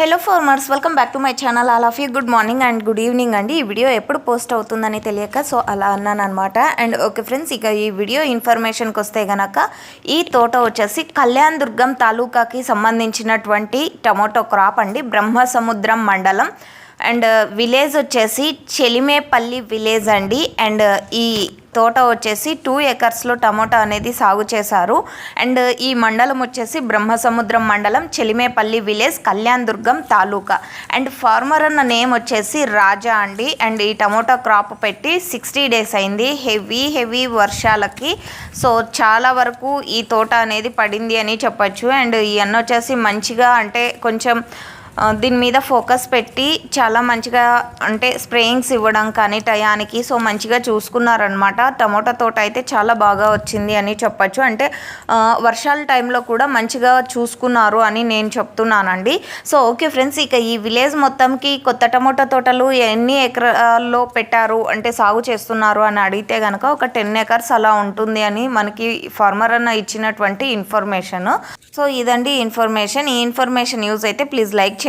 Hello farmers welcome back to my channel all of you good morning and good evening అండి. ఈ video ఎప్పుడు post అవుతుందని తెలియక so అలా అన్నాను అనమాట అండ్ ఓకే ఫ్రెండ్స్ ఇక ఈ వీడియో ఇన్ఫర్మేషన్కి వస్తే గనక ఈ తోట వచ్చేసి కళ్యాణ్ దుర్గం తాలూకాకి సంబంధించినటువంటి టమోటో క్రాప్ అండి. బ్రహ్మ సముద్రం మండలం అండ్ విలేజ్ uh, వచ్చేసి చెలిమేపల్లి విలేజ్ అండి. అండ్ uh, ఈ తోట వచ్చేసి టూ ఎకర్స్లో టమోటా అనేది సాగు చేశారు. అండ్ ఈ మండలం వచ్చేసి బ్రహ్మసముద్రం మండలం Chelimepalli village Kalyan Durgam taluka. And farmer అన్న నేమ్ వచ్చేసి రాజా అండి. అండ్ ఈ టమోటా క్రాప్ పెట్టి సిక్స్టీ డేస్ అయింది. హెవీ హెవీ వర్షాలకి. సో చాలా వరకు ఈ తోట అనేది పడింది అని చెప్పొచ్చు. అండ్ ఈ అన్న వచ్చేసి మంచిగా అంటే కొంచెం దీని మీద ఫోకస్ పెట్టి చాలా మంచిగా అంటే స్ప్రేయింగ్స్ ఇవ్వడం కానీ టయానికి సో మంచిగా చూసుకున్నారనమాట టమోటా తోట అయితే చాలా బాగా వచ్చింది అని చెప్పచ్చు. అంటే వర్షాల టైంలో కూడా మంచిగా చూసుకున్నారు అని నేను చెప్తున్నానండి. సో ఓకే ఫ్రెండ్స్ ఇక ఈ విలేజ్ మొత్తంకి కొత్త టమోటా తోటలు ఎన్ని ఎకరాల్లో పెట్టారు అంటే సాగు చేస్తున్నారు అని అడిగితే కనుక ఒక టెన్ ఎకర్స్ అలా ఉంటుంది అని మనకి ఫార్మర్ అన్న ఇచ్చినటువంటి ఇన్ఫర్మేషన్. సో ఇదండి ఇన్ఫర్మేషన్. ఈ ఇన్ఫర్మేషన్ యూజ్ అయితే ప్లీజ్ లైక్ చేయండి.